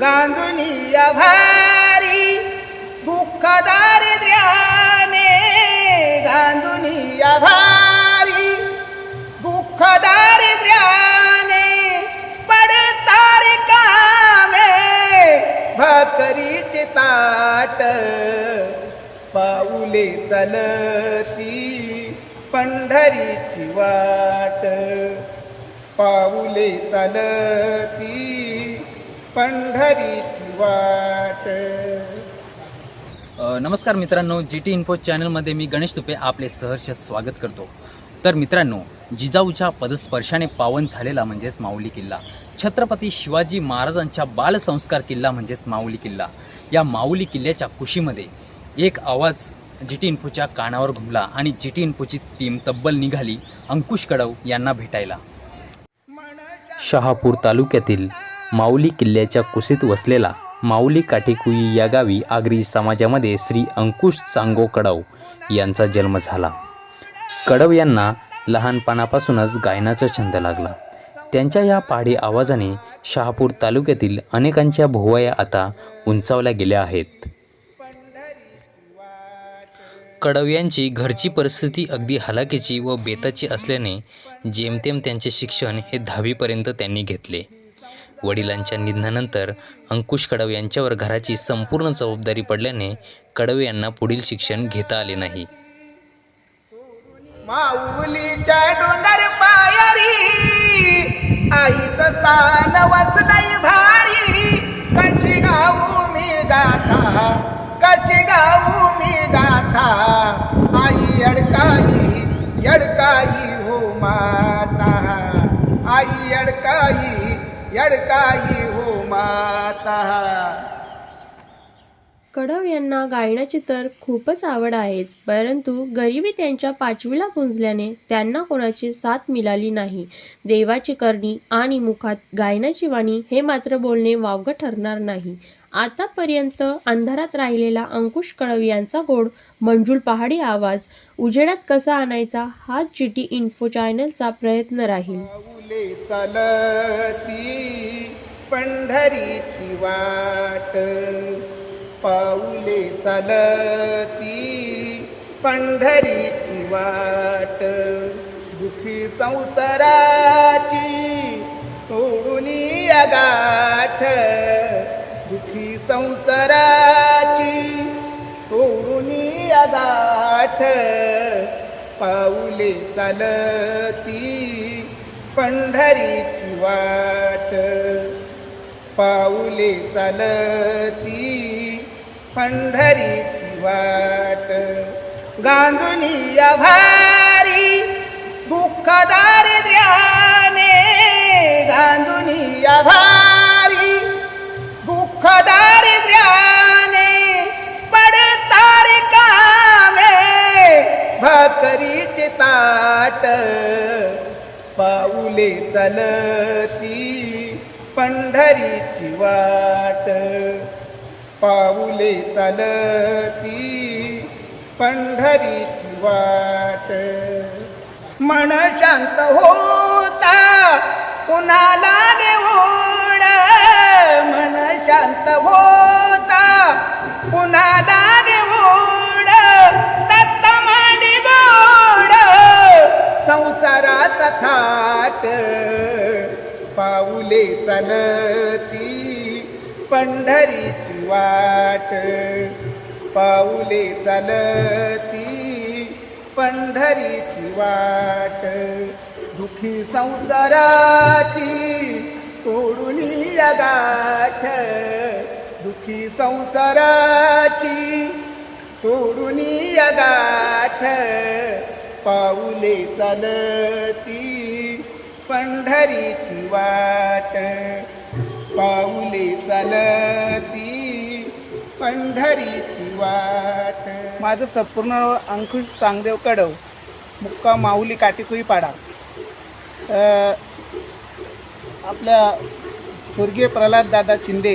गांधुनिया भारी दुःख दारिद्र्याने गांधुनिया भारी दुःख दारिद्र्याने पडतार कामे भाकरीचे ताट पाऊले चलती पंढरीची वाट पाऊले चालती पंढरीची वाट. नमस्कार मित्रांनो जी टी इन्फो चॅनलमध्ये मी गणेश तुपे आपले सहर्ष स्वागत करतो. तर मित्रांनो जिजाऊच्या पदस्पर्शाने पावन झालेला म्हणजेच माऊली किल्ला. छत्रपती शिवाजी महाराजांच्या बालसंस्कार किल्ला म्हणजेच माऊली किल्ला. या माऊली किल्ल्याच्या कुशीमध्ये एक आवाज जी टी इन्फोच्या कानावर घुमला आणि जी टी इन्फोची टीम तब्बल निघाली अंकुश कडव यांना भेटायला. शहापूर तालुक्यातील माऊली किल्ल्याच्या कुशीत वसलेला माऊली काठीकुई या गावी आगरी समाजामध्ये श्री अंकुश चांगो कडव यांचा जन्म झाला. कडव यांना लहानपणापासूनच गायनाचा छंद लागला. त्यांच्या या पहाडी आवाजाने शहापूर तालुक्यातील अनेकांच्या भोवया आता उंचावल्या गेल्या आहेत. कडव यांची घरची परिस्थिती अगदी हलाखीची व बेताची असल्याने जेमतेम त्यांचे शिक्षण हे दहावीपर्यंत त्यांनी घेतले. वडिलांच्या निधनानंतर अंकुश कडव यांच्यावर घराची संपूर्ण जबाबदारी पडल्याने कडवे यांना पुढील शिक्षण घेता आले नाही. भारी. गाथा गाऊ मी गाथा आई अडकाई यडकाई हो माता. आई अडकाई यडकाई हो माता. कडव यांना गायनाची तर खूपच आवड आहेच परंतु गरिबी त्यांच्या पाचवीला पुंजल्याने त्यांना कोणाची साथ मिळाली नाही. देवाची करणी आणि मुखात गायनाची वाणी हे मात्र बोलणे वावगं ठरणार नाही. आतापर्यंत अंधारात राहिलेला अंकुश कळव यांचा गोड मंजूल पहाडी आवाज उजेडात कसा आणायचा हा जी टी इन्फो चॅनलचा प्रयत्न राहील. पाऊले पंढरीची वाट. पाऊले चालती पंढरीची वाट. दुखी संसाराची तोडून गाठ. दुखी संसाराची सोडून या गाठ पाऊले चालती पंढरीची वाट. पाऊले चालती पंढरीची वाट. गांधुनिया भारी दुःख दारिद्र्याने गांधुनिया भारी चलती पंढरीची वाट. पाऊले चालती पंढरीची वाट. मन शांत होता कुणाला ओढ मन शांत होता कुणाला ओढ संसाराचा थाट. पाऊले चालती पंढरीची वाट. पाऊले चालती पंढरीची वाट. दुखी संसाराची तोडून गाठ. दुखी संसाराची तोडून गाठ. पाऊले चालती पंढरीची वाट. पाऊले चालती पंढरीची वाट. माझं संपूर्ण अंकुश चांगदेव कडव. मुक्का माऊली काटेकुई पाडा. आपल्या स्वर्गीय प्रल्हाद दादा शिंदे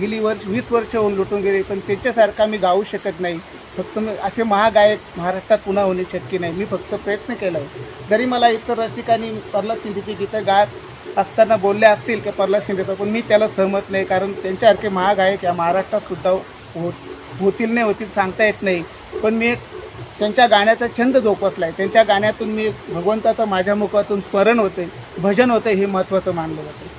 गेली वर्ष वीस वर्ष होऊन लुटून गेले पण त्याच्यासारखा मी गाऊ शकत नाही. फक्त मी असे महागायक महाराष्ट्रात पुन्हा होणे शक्य नाही. मी फक्त प्रयत्न केला आहे. जरी मला इतर ठिकाणी प्रल्हाद शिंदेची गीतं गात असताना बोलले असतील की प्रल्हाद शिंदेचा पण मी त्याला सहमत नाही. कारण त्यांच्यासारखे महाग आहे की महाराष्ट्रात सुद्धा होत होतील नाही होतील सांगता येत नाही. पण मी एक त्यांच्या गाण्याचा छंद जोपासला आहे त्यांच्या गाण्यातून मी एक भगवंताचं माझ्या मुखातून स्मरण होते भजन होते हे महत्त्वाचं मानलं जातं.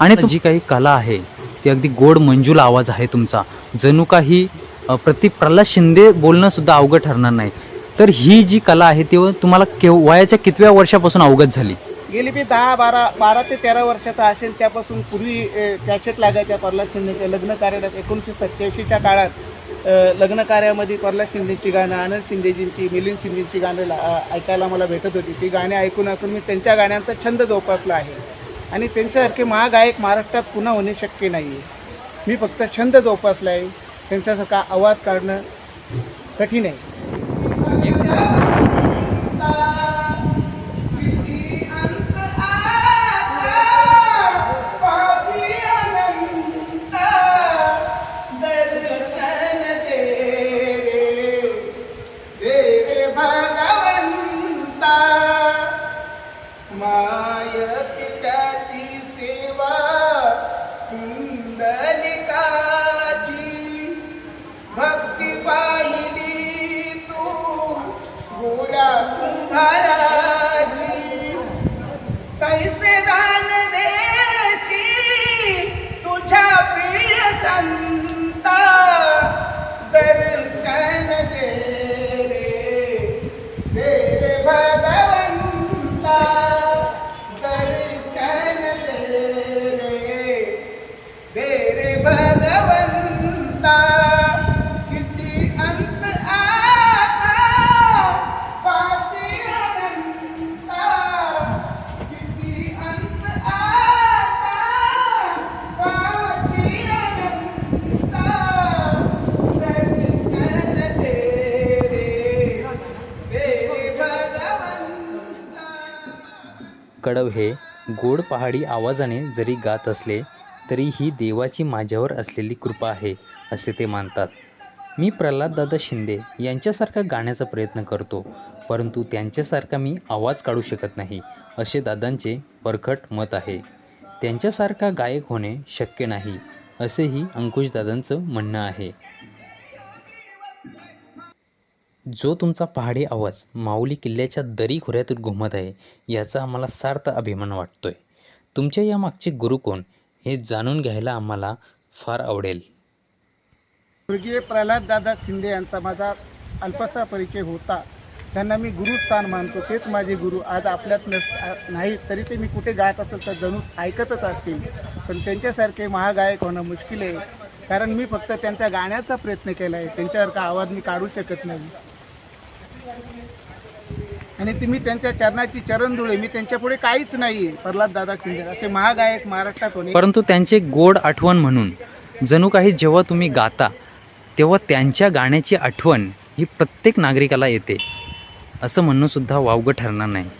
आणि जी काही कला आहे ती अगदी गोड मंजूल आवाज आहे तुमचा. जणू काही प्रति प्रल्हाद शिंदे बोलणं सुद्धा अवघड ठरणार नाही. तर ही जी कला आहे ती तुम्हाला केव वयाच्या कितव्या वर्षापासून अवगत झाली? गेली मी दहा बारा बारा ते तेरा वर्षाचा असेल त्यापासून पूर्वी अ, कॅसेट लागायच्या प्रल्हाद शिंदेच्या लग्न कार्यात एकोणीसशे सत्याऐंशीच्या काळात लग्न कार्यामध्ये प्रल्हाद शिंदेची गाणं आनंद शिंदेजींची मिलिंद शिंदेची गाणं ऐकायला मला भेटत होती. ती गाणी ऐकून ऐकून मी त्यांच्या गाण्यांचा छंद जोपासला आहे. आणि त्यांच्यासारखे महागायक महाराष्ट्रात पुन्हा होणे शक्य नाही आहे मी फक्त छंद जोपासला आहे. त्यांच्यासारखा आवाज काढणं कठीण आहे. कडव हे गोड पहाडी आवाजाने जरी गात असले तरी ही देवाची माझ्यावर असलेली कृपा आहे असे ते मानतात. मी प्रल्हाददादा शिंदे यांच्यासारखा गाण्याचा प्रयत्न करतो परंतु त्यांच्यासारखा मी आवाज काढू शकत नाही असे दादांचे परखट मत आहे. त्यांच्यासारखा गायक होणे शक्य नाही असेही अंकुशदादांचं म्हणणं आहे. जो तुमचा पहाडी आवाज माऊली किल्ल्याच्या दरी खोऱ्यातून घुमत आहे याचा आम्हाला सार्थ अभिमान वाटतोय. तुमच्या या मागचे गुरु कोण हे जाणून घ्यायला आम्हाला फार आवडेल. स्वर्गीय प्रल्हाद दादा शिंदे यांचा माझा अल्पसा परिचय होता. त्यांना मी गुरुस्थान मानतो तेच माझे गुरु. आज आपल्यात नस नाही तरी ते मी कुठे गायत असेल तर जणू ऐकतच असतील. पण त्यांच्यासारखे महागायक होणं मुश्किल आहे. कारण मी फक्त त्यांच्या गाण्याचा प्रयत्न केला आहे त्यांच्यासारखा आवाज मी काढू शकत नाही. आणि ती मी त्यांच्या चरणाची चरणधुळे मी त्यांच्यापुढे काहीच नाही प्रल्हाद दादा शिंदे असे महागायक महाराष्ट्रात होणे. परंतु त्यांचे गोड आठवण म्हणून जणू काही जेव्हा तुम्ही गाता तेव्हा त्यांच्या गाण्याची आठवण ही प्रत्येक नागरिकाला येते. असं म्हणणं सुद्धा वावगं ठरणार नाही.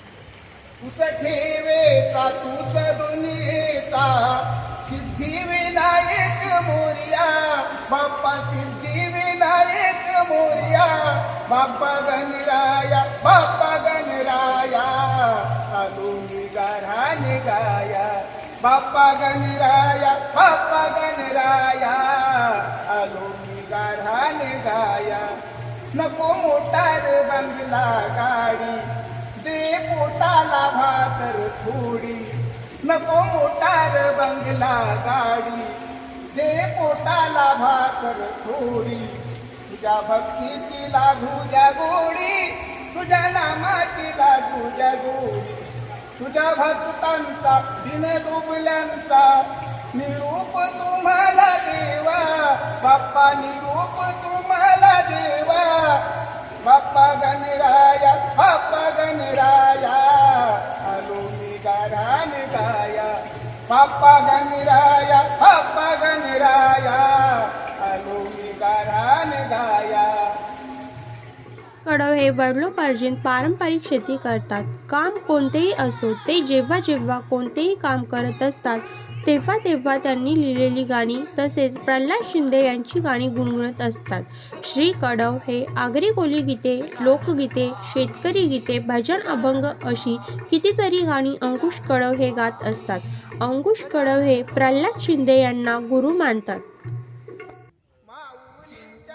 बाप्पा सिद्धी विनायक मोर्या. बाप्पा गणराया बाप्पा गणराया आलो निगारा निगाया बाप्पा गणराया बाप्पा गणराया आलो निगारा निगाया नको मोटार बंगला गाडी दे पोटाला भाकर थोडी. नको मोटार बंगला गाडी दे पोटाला भाकर थोडी. तुझ्या भक्तीची लागू द्या गोडी तुझ्या नामाची लागू द्या गोडी. तुझ्या भक्तांचा दिन दुबल्यांचा निरूप तुम्हाला देवा. बाप्पा निरूप तुम्हाला देवा. बाप्पा गणराया बाप्पा गणराया. आलो मी गारान गाया. बाप्पा गणराया ते हे वडिलोपार्जित पारंपरिक शेती करतात. काम कोणतेही असो ते जेव्हा जेव्हा कोणतेही काम करत असतात तेव्हा तेव्हा त्यांनी लिहिलेली गाणी तसेच प्रल्हाद शिंदे यांची गाणी गुणगुणत असतात. श्री कडव हे आगरी कोली गीते लोकगीते शेतकरी गीते भजन अभंग अशी कितीतरी गाणी अंकुश कडव हे गात असतात. अंकुश कडव हे प्रल्हाद शिंदे यांना गुरु मानतात.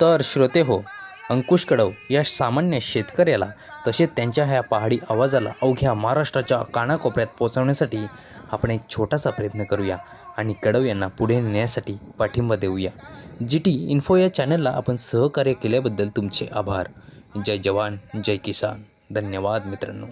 तर श्रोते हो अंकुश कडव या सामान्य शेतकऱ्याला तसेच त्यांच्या ह्या पहाडी आवाजाला अवघ्या महाराष्ट्राच्या कानाकोपऱ्यात पोहोचवण्यासाठी आपण एक छोटासा प्रयत्न करूया आणि कडव यांना पुढे नेण्यासाठी पाठिंबा देऊया. जी टी इन्फो या चॅनलला आपण सहकार्य केल्याबद्दल तुमचे आभार. जय जवान जय किसान. धन्यवाद मित्रांनो.